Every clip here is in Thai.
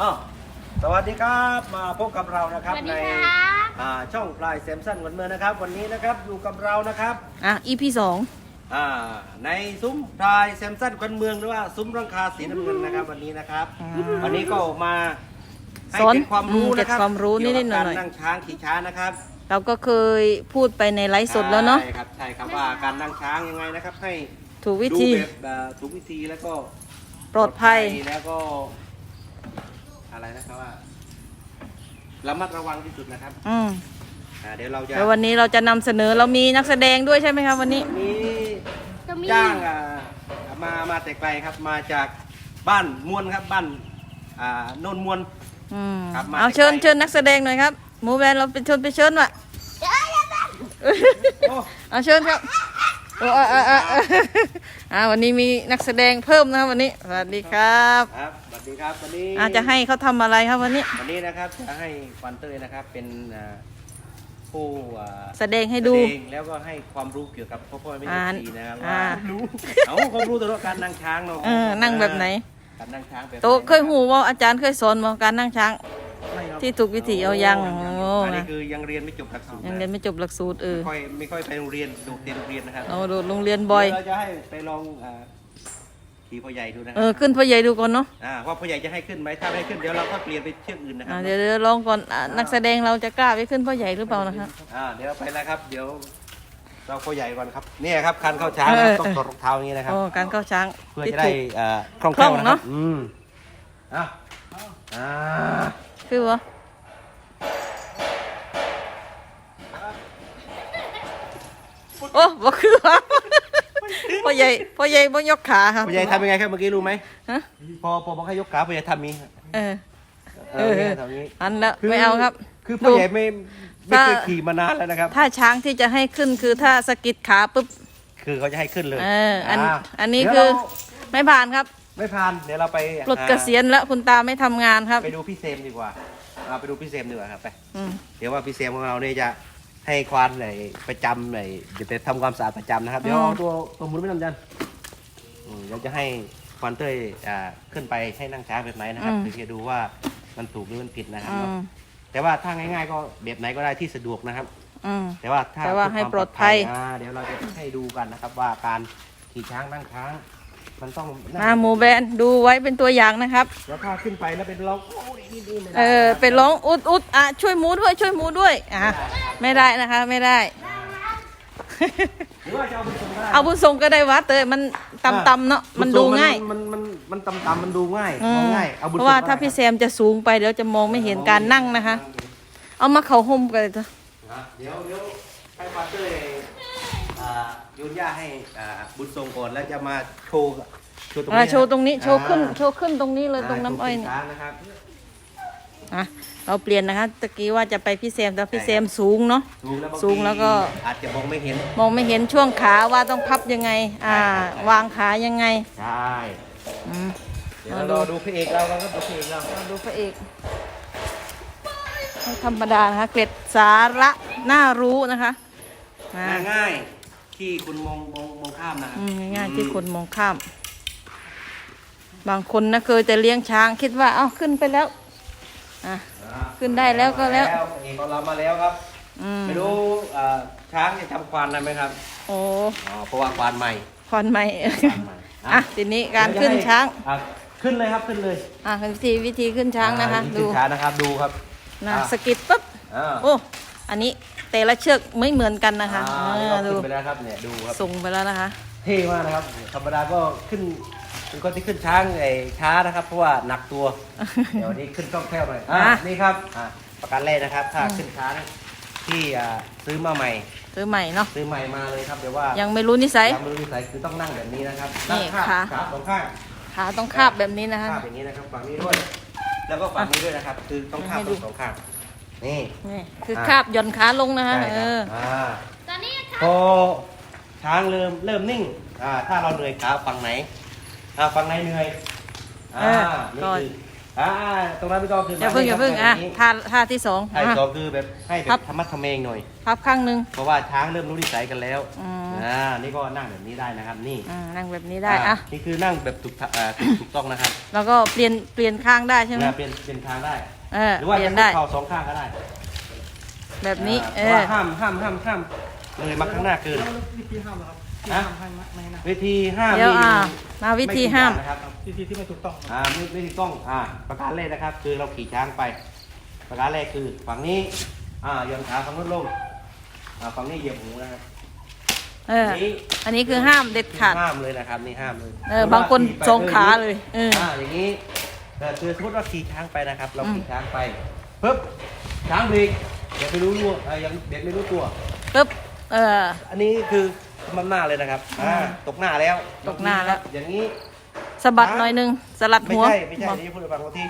อ้าวสวัสดีครับมาพบกับเรานะครับสวัสดีในครับ อ่าช่องพลายแซมสันวันเมืองนะครับ วันนี้นะครับอยู่กับเรานะครับอะ EP สองอ่าในซุ้มพลายแซมสันวันเมืองหรือว่าซุ้มรังคาสีน้ำเงินนะครับ วันนี้นะครับ วันนี้ก็มาให้สอนเกร็ดความรู้อืมเกร็นะดครับความรู้นิดๆหน่อยๆ เกี่วกับการนั่งช้างขี่ช้างนะครับเราก็เคยพูดไปในไลฟ์สดแล้วเนาะใช่ครับใช่ครับว่าการนั่งช้างยังไงนะครับ ให้ถูกวิดูธีแบบเอ่อถูกวิธีแล้วก็ปลอดภัย แล้วก็ อะไรนะครับว่าระมัดระวังที่สุดนะครับอืมอ่าเดี๋ยวเราจะแล้ววันนี้เราจะนำเสนอเรามีนักแสดงด้วยใช่ไหมครับวันนี้ วันนี้จะมีจ้างอ่ามามาแต่ไกลครับ มาจากบ้านมวนครับบ้านอ่าโนนมวน อืมครับมาเอาเชิญไกลๆ เชิญนักแสดงหน่อยครับหมูแบนเราเป็นชวนไปเชิญว่ะโอ้เอาเชิญครับโอ้อะอะอะอะอ่าวันนี้มีนักแสดงเพิ่มนะครับวันนี้สวัสดีครับ ครับสวัส ดีครับวันนี้อาจจะให้เขาทำอะไรครับวันนี้ วันนี้นะครับจะให้ควันเตยนะครับ เป็นอ่าผู้อ่าแสดงให้ดู แสงแล้วก็ให้ความรู้เกี่ยวกับพ่อพ่อแม่อ่าแม่ชีนะครับอ่าว่า รู้เอาความรู้ตัวการนั่งช้างเนาะเออนั่งแบบไหน การนั่งช้างแบบไหนโตะเคยหูว่าอาจารย์เคยสอนว่าการนั่งช้าง ไม่ครับที่ถูกวิธีเอายังโโอ้ อันนี้คือยังเรียนไม่จบหลักสูตรยังเรียนไม่จบหลักสูตรเออไม่ค่อยไม่ค่อยไปโรงเรียนโดดเรียนโรงเรียนนะครับ เราโดดโรงเรียนบ่อยเราจะให้ไปลองอ่า ขี่พ่อใหญ่ดูนะคเอรัอขึ้นพ่อใหญ่ดูก่อนเนาะอ่าว่าพ่อใหญ่จะให้ขึ้นไหมถ้าไม่ให้ขึ้นเดี๋ยวเราก็เปลี่ยนไปเชือกอื่นนะครัอ่าเดี๋ยวเดี๋ยวลองก่อนอะนักแสดงเราจะกล้าไปขึ้นพ่อใหญ่หรือเปล่านะครับ อ่าเดี๋ยวไปแล้วครับ เดี๋ยว เราพ่อใหญ่ก่อนครับเนี่ยครับคันเข้าช้างนะครับเออ ต้องถอดรองเท้าอย่างนี้นะครับ โอ้การเข้าช้างเพื่อที่จะได้ถูก เอ่อคล่องแคล่วคล่องนะคเนรัอะ บอืมอะอ่าคือวะโอ้บ่คือวะ พ่อใหญ่พ่อใหญ่บ่ยกขาครับพ่อใหญ่ทำยังไงครับเมื่อกี้รู้ไหมฮะพอพอบอกให้ยกขาพ่อใหญ่ทำนี้เออเออเนี่ยทำนี้อันละไม่เอาครับ คือพ่อใหญ่ไม่ไม่เคยถ้าขี่มานานแล้วนะครับ ถ้าช้างที่จะให้ขึ้นคือถ้าสะกิดขาปุ๊บคือเขาจะให้ขึ้นเลยเอออันาอันนี้เดี๋ยวคือเราไม่ผ่านครับ ไม่ผ่านเดี๋ยวเราไปปลดเกษียณแล้วคุณตาไม่ทำงานครับ ไปดูพี่เซมดีกว่าเอาไปดูพี่เซมดีกว่าครับไปอืมเดี๋ยวว่าพี่เซมของเราเนี่ยจะ ให้ควานไหนประจำไหนเดี๋ยวไปทำความสะอาดประจำนะครับ เดี๋ยวเอาตัวตัวหมุนไม่ทำจันอืมเดี๋ยวจะให้ควานเต้ยอ่าขึ้นไปให้นั่งช้างแบบไหนนะครับเดี๋ยวจะดูว่ามันถูกหรือมันผิดนะครับอืเนาะมแต่ว่าถ้าง่ายๆก็แบบไหนก็ได้ที่สะดวกนะครับ อืม แต่ว่าถ้าแต่ว่าเพื่ให้ควมปลอดภัยอ่าเดี๋ยวเราจะให้ดูกันนะครับว่าการขี่ช้างนั่งช้าง มันต้องนั่งมาหมูแบนดูไว้เป็นตัวอย่างนะครับ แล้วถ้าขึ้นไปแล้วเป็นร้องโอ้ยนี่นี่ไม่ได้เออไปร้องอุดอุดอะช่วยหมูด้วยช่วยหมูด้วยอะไม่ได้นะคะไม่ได้ หรือว่าจะเอาไปส่งได้เอาบุญทรงก็ได้วะเตยมันตำตำๆเนาะมันดูง่าย มันมันมันตำตำมันดูง่ายอืมองมง่ายเอาบุญเพราะว่าส่งถ้าได้พี่แซมจะสูงไปเดี๋ยวจะมองไม่เห็นการนั่งนะคะ เอามาเขาห่มกันเลยเถอะ นะเดี๋ยวเดี๋ยวให้ปาเต้ยอ่า โยนหญ้าให้อ่าบุญทรงก่อนแล้วจะมาโชว์โชว์ตรงอะนี้โชว์ตรงนี้โชว์ขึ้นอ่าโชว์ขึ้นตรงนี้เลยตรงน้ำอ้อยนี่านะครับอะเราเปลี่ยนนะคะตะกี้ว่าจะไปพี่แซมแต่พี่แซมสูงเนาะ สูงแล้วบางสูงแล้วก็ทีอาจจะมองไม่เห็น มองไม่เห็นช่วงขาว่าต้องพับยังไง อ่า วางขายังไงใช่อืม เดี๋ยวเรารอดูพระเอกเราเราก็ดูพระเอกเราเราดูพระเอกไม่ธรรมดานะคะ เกร็ดสาระน่ารู้นะคะอ่าง่ายๆ ที่คุณมองมองมองข้ามนะครับ อืมง่ายๆที่คนมองข้าม บางคนนะเคยแต่เลี้ยงช้างคิดว่า เอ้าขึ้นไปแล้วอะอ่าขึ้นได้แล้วก็แล้วพระเอกของเรามาแล้วครับ อืมไม่รู้อ่าช้างจะทำควานได้ไหมครับ โอ้อ๋อ เพราะว่าควานใหม่ควันไหมควานใหม่อะทีนี้การขึ้นช้าง อะขึ้นเลยครับขึ้นเลยอะวิธีวิธีขึ้นช้างนะคะ อ่ดูขึ้นช้างนะครับดูครับนะอะสะกิดปุ๊บ อ่าโอ้ อันนี้ แต่ละเชือกไม่เหมือนกันนะคะอ่าเอนี่อก็ดูขึ้นไปแล้วครับเนี่ยดูครับส่งไปแล้วนะคะ เท่มากนะครับ ธรรมดาก็ขึ้นเป็นคนที่ขึ้นช้างไอ้ช้านะครับ เพราะว่าหนักตัว เดี๋ยววันนี้ขึ้นคล่องแคล่วหน่อยอะอะ นี่ครับอะประกันแรกนะครับ ถ้าขึ้นช้างที่อ่าซื้อมาใหม่ ซื้อใหม่เนาะซื้อใหม่มาเลยครับเดี๋ยวว่ายังไม่รู้นิสัย ยังไม่รู้นิสัยคือต้องนั่งแบบนี้นะครับนี่งข้างขาขาสองข้าง ขาต้องคาบแบบนี้นะคะข้างอย่างนี้นะครับฝั่งนี้ด้วย แล้วก็ฝั่งนี้ด้วยนะครับ คือต้องข้างให้ดูสองข้าง นี่ นี่คือออะคาบหย่อนขาลงนะคะใช่เอครับอ อ่าตอนนี้พอช้างเริ่มเริ่มนิ่งอ่าถ้าเราเหนื่อยขาฝั่งไหนอ่าฝั่งไหนเหนื่อยอ่าเออนี่ก็คืออ่าตรงนั้นไม่ต้องขึ้นอย่าเพิ่งอย่าเพิ่งอะท่าท่าที่สองท่าที่อะ สองคือแบบให้แบครับบ ธรรมะทำเมงหน่อย พับข้างหนึ่ง เพราะว่าช้างเริ่มรู้นิสัยกันแล้วอืม อ่านี่ก็นั่งแบบนี้ได้นะครับนี่อ่านั่งแบบนี้ได้อะนี่คือนั่งแบบถูกทะอ่าถูกต้องนะครับแล้วก็เปลี่ยนเปลี่ยนข้างได้ใช่ไหม นะเปลี่ยนเปลี่ยนทางได้ เออหรือว่าเปลี่ยจะนได้เข่าสองข้างก็ได้แบบนี้ เอแต่อว่าห้ามห้ามห้ามห้ามเลยมาข้างหน้าเกินวิธีห้ามเหรอครับที่ฮะ ห้ามให้ไม่ไม่ให้นะวิธีห้ามเดี๋ยวนี่อ่ามาวิธีห้ามไถูกต้องนะครับ วิธีที่ไม่ถูกต้องครับอ่าไม่ไม่ถูกต้องอ่าประการแรกนะครับ คือเราขี่ช้างไป ประการแรกคือฝั่งนี้อ่าโยนขาฝั่งนู้นลงอ่าฝั่งนี้เหยียบหูนะครับเอออันนี้คือห้ามเด็ดขาด ห้ามเลยนะครับนี่ห้ามเลยเออบางคนขี่ไปสองขาเลยเอออ่าอย่างนี้ แต่คือสมมติว่าขี่ช้างไปนะครับ เราขี่ช้างไปปึ๊บช้างเบรกอย่าไปรู้ตัวเอ่อยังเด็กไม่รู้ตัว ปึ๊บ เออ อันนี้คือมันหน้าเลยนะครับอ่าตกหน้าแล้วตกหน้าแล้ว อย่างนี้ สะบัดหน่อยหนึงสลัดไม่หัวใช่ไม่ใช่นี่พูดให้ฟังบางที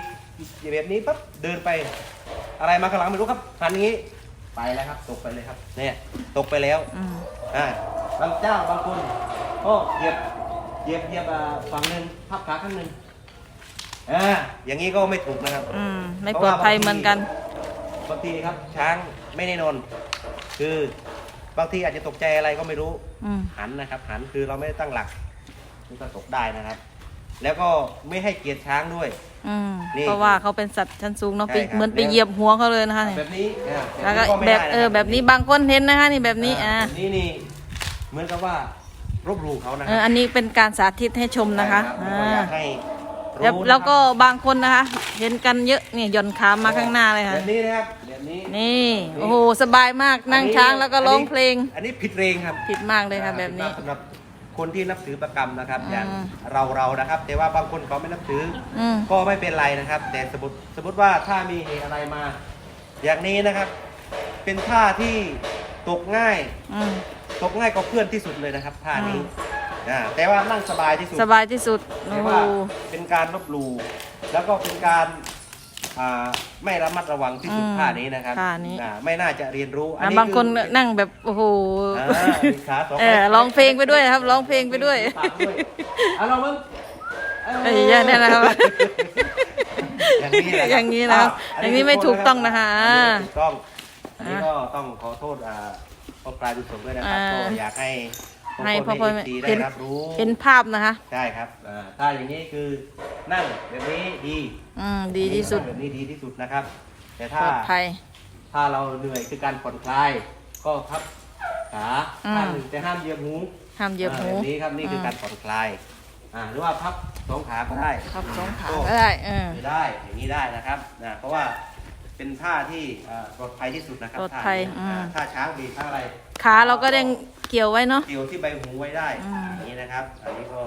แบบนี้ปั๊บเดินไป อะไรมาข้างหลังไม่รู้ครับหันอย่างนี้ ไปแล้วครับ ตกไปเลยครับ เนี่ยตกไปแล้ว อืมอ่าบางเจ้าบางคนก็เหยียบเหยียบเหยียบอ่าฝั่งหนึ่งพับขาข้างหนึ่ง อ่าอย่างนี้ก็ไม่ถูกนะครับอืมไม่ปลอดภัยเหมือนกัน บางทีครับ ช้างไม่แน่นอน คือบางทีอาจจะตกใจอะไรก็ไม่รู้ อืมหันนะครับ หันคือเราไม่ได้ตั้งหลักมันก็ตกได้นะครับ แล้วก็ไม่ให้เกียรติช้างด้วย อืมนี่เพราะว่าเขาเป็นสัตว์ชั้นสูงเนาะใช่ไปครับ เหมือนไปแล้วเหยียบหัวเขาเลยนะคะนี่แบบนี้อ่าแล้วก็ไม่แบบได้นะเออครัแบบนี้บางคนเห็นนะคะนี่แบบนี้อ่าแบบนี้นี่เหมือนกับว่ารบหลู่เขานะคเอรัออันนี้เป็นการสาธิตให้ชมนะคะใช่อ่ารับก็อยากให้รู้ แล้วนะครับแล้วก็บางคนนะคะ เห็นกันเยอะเนี่ยหย่อนขามาข้างหน้าเลยแบค่ะบนี้นะครับแบบนี้นี่โอ้โหสบายมากนั่งช้างแล้วก็ร้องเพลงอันนี้ผิดเรงครับ ผิดมากเลยค่ะ แบบนี้ สำหรับคนที่นับถือประกรรมนะครับอืมอย่างเราเรานะครับ แต่ว่าบางคนเขาไม่นับถืออืม ก็ไม่เป็นไรนะครับ แต่สมมติสมมติว่าถ้ามีเหตุอะไรมา อย่างนี้นะครับ เป็นท่าที่ตกง่าย อืม ตกง่ายกว่าเพื่อนที่สุดเลยนะครับท่านี้อืม อ่าแต่ว่านั่งสบายที่สุดสบายที่สุดโอ้แต่โหว่าเป็นการลบหลู่แล้วก็เป็นการอ่าไม่ระมัดระวังที่สุดอืมท่านี้นะครับท่านี้ อ่าไม่น่าจะเรียนรู้อันอะนี้บางคนอนั่งแบบโอ้โหอ่ามีขาสองเออร้องเพลงไปด้วยครับร้องเพลงไปด้วยปากด้วยอะลองมึงเอ้ยอย่างนี้นะครับ อย่างนี้แหละอย่างนี้นะครับวอย่างนี้ไม่ถูกต้องนะคะ อันนี้ไม่ถูกต้องอันนี้ก็ต้องขอโทษอ่าพ่อปลายดุสมด้วยนะครับอ่า ก็อยากให้ ให้พ่พ่ออพ่พ่ออแม่แม่ได้เห็นรับรู้เห็นภาพนะคะ ใช่ครับอ่าถ้าอย่างนี้คือนั่งแบบนี้ดีอืมดีที่สุดแบบนี้ดีที่สุดนะครับ แต่ปถ้าลอดภัย ถ้าเราเหนื่อยคือการผ่อนคลาย ก็พับขาอืม ข้างหนึ่งแต่ห้ามเหยียบหูห้ามเหยียบหูอ่าแบบนี้ครับนี่คือการผ่อนคลายอ่าหรือว่าพับสองขาก็ได้ครับสองขาก็ได้เออ ได้อย่างนี้ได้นะครับนะเพราะว่าเป็นท่าที่อ่าปลอดภัยที่สุดนะครับปลอดภัยท่านี้อืม อ่าท่าช้างบีบท่าอะไร ขาเราก็ยังเกี่ยวไว้เนาะ เกี่ยวที่ใบหูไว้ได้อืม อย่างนี้นะครับ อันนี้ก็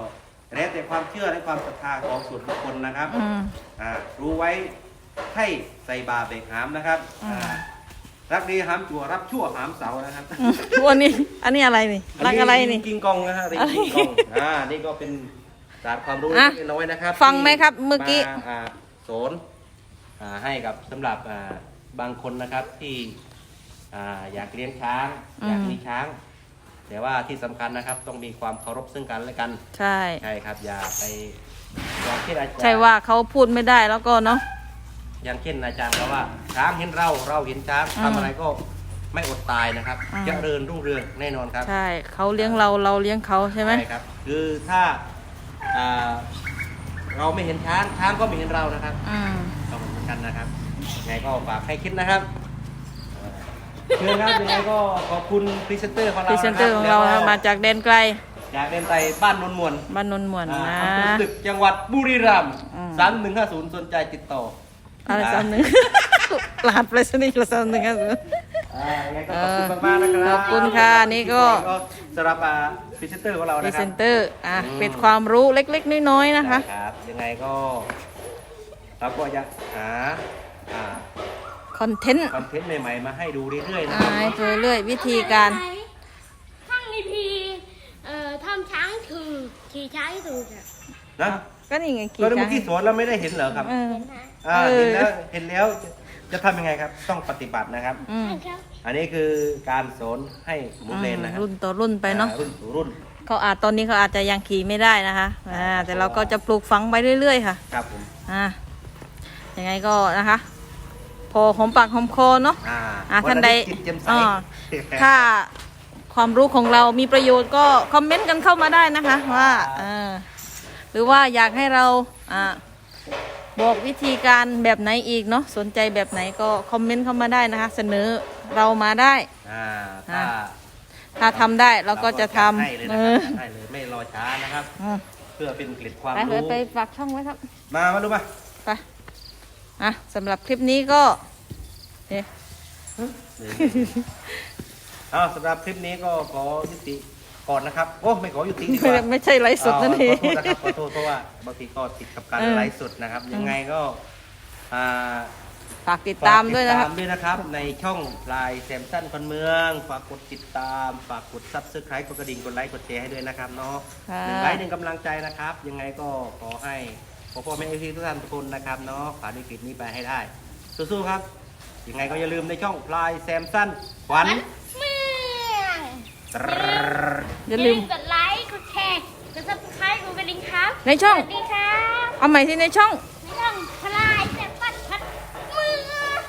แล้วแต่ความเชื่อและความศรัทธาของส่วนบุคคลนะครับอืม อ่ารู้ไว้ให้ใส่บาเบกหามนะครับอืม อ่ารักดีหามจั่วรับชั่วหามเสานะครับอืมวันนี้ อันนี้อะไรนี่รักอะไรนี่ กิงกองนะฮะริงกิงกองอ่านี่ก็เป็นศาสตร์ความรู้อะเล็กน้อยนะครับฟังไหมครับเมื่อกี้าอ่าสอนอ่าให้กับสำหรับอ่าบางคนนะครับที่ อ่าอยากเลี้ยงช้างอยากมีช้าง แต่ว่าที่สำคัญนะครับ ต้องมีความเคารพซึ่งกันและกัน ใช่ ใช่ครับ อย่าไปอย่างเช่นอาจารย์ใช่ว่าเขาพูดไม่ได้แล้วก็เนาะ อย่างเช่นอาจารย์เราว่า ช้างเห็นเรา เราเห็นช้างอืมทำอะไรก็ไม่อดตายนะครับอืม เจริญรุ่งเรืองแน่นอนครับ ใช่เขาเลี้ยงเราเราเลี้ยงเขาใช่ไหม ใช่ครับ คือถ้าอ่าเราไม่เห็นช้างช้างก็ไม่เห็นเรานะครับอืมก็เหมือนกันนะครับยังไงก็ฝากให้คิดนะครับ เชิญครับยังไงก็ขอบคุณพรีเซนเตอร์ของพเรารีเซนเตอร์ของเราแล้นะวก็มาจากแดนไกลอยากเดินไปบ้านนนมวลบ้านนนท์หมวนอ่านะอำเภอตึกจังหวัดบุรีรัมย์อืม สามหนึ่งห้าศูนย์สนใจติดต่ออะไราสักหนึ่งรหัสไปรษณีย์ละสักหนึ่งครับ อ่ายังไงก็ขอบคุณมากๆนะครับขอบคุณค่ะนี่ก็ สำหรับอ่าพรีเซนเตอร์ของเราพรีนะคเซรับนเตอร์อะอืมเป็นความรู้เล็กๆ น้อยๆนะคะ ครับยังไงก็เราก็จะหาอ่า คอนเทนต์คอนเทนต์ใหม่ๆมาให้ดูเรื่อยๆนะอ่าครับให้ไปเรื่อยวิธีการ ข้างในพีเอ่อทำช้างถือขี่ช้างถือเนี่ยนะก็นี่ไงขี่ตอนเมื่ช้าองกี้สอนเราไม่ได้เห็นเหรอครับเออ เห็นไหมอ่าเออ เห็นแล้วเห็นแล้วจะจะทำยังไงครับ ต้องปฏิบัตินะครับ อืมครับ อันนี้คือการสอนให้หมุนเลนนะครับรุ่นต่อรุ่นไปเนาะอ่รุ่นสู่รุ่น เขาอาจตอนนี้เขาอาจจะยังขี่ไม่ได้นะคะอ่าแต่เราก็จะปลูกฝังไปเรื่อยๆค่ะ ครับผม อ่ายังไงก็นะคะ พอหอมปากหอมคอเนาะอ่าอะวัท่านใดอทิตย์จิตแจ่มใส อ่าถ้าความรู้ของเรามีประโยชน์ก็คอมเมนต์กันเข้ามาได้นะคะว่าเออหรือว่าอยากให้เราอ่าบอกวิธีการแบบไหนอีกเนาะสนใจแบบไหนก็คอมเมนต์เข้ามาได้นะคะ เสนอเรามาได้ อ่าถ้าถ้าทำได้เราก็จะทให้เลยำนะเอคอรับให้เลยไม่รอช้านะครับ อืมเพื่อเป็นเกล็ดความไปเลรู้ยไปฝากช่องไว้ครับ มามาดูมาไป อะสำหรับคลิปนี้ก็เอ๊ะเอาสำหรับคลิปนี้ก็ขอยุติก่อนนะครับโอ้ไม่ขอยุติดีกไม่ว่าไม่ใช่ไลฟ์สดนั่นเองขอโทษนะครับขอโทษเพราะว่าบางทีก็ติดกับการเออไลฟ์สดนะครับ ยังไงก็อ่าฝากติดตามด้วยนะครับฝากติดตามด้วยนะครับ ในช่องลายแซมสันคนเมือง ฝากกดติดตาม ฝากกดซับสไครต์กดกระดิ่ง กดไลค์ กดแชร์ให้ด้วยนะครับเนาะค่ะหนึ่งไลค์หนึ่งกำลังใจนะครับ ยังไงก็ขอให้ พ่อพ่อแม่เอฟซีทุกท่านทุกคนนะครับเนาะผ่านวิกฤตนี้ไปให้ได้ สู้ๆครับ ยังไงก็อย่าลืมในช่องลายแซมสันขวัญเมืองอย่าลืม กดไลค์กดแชร์กดซับสไครต์กดกระดิ่งครับในช่อง สวัสดีครับเอาใหม่ที่ในช่อง ในช่องพลายแซ่บปัดพัดเมือง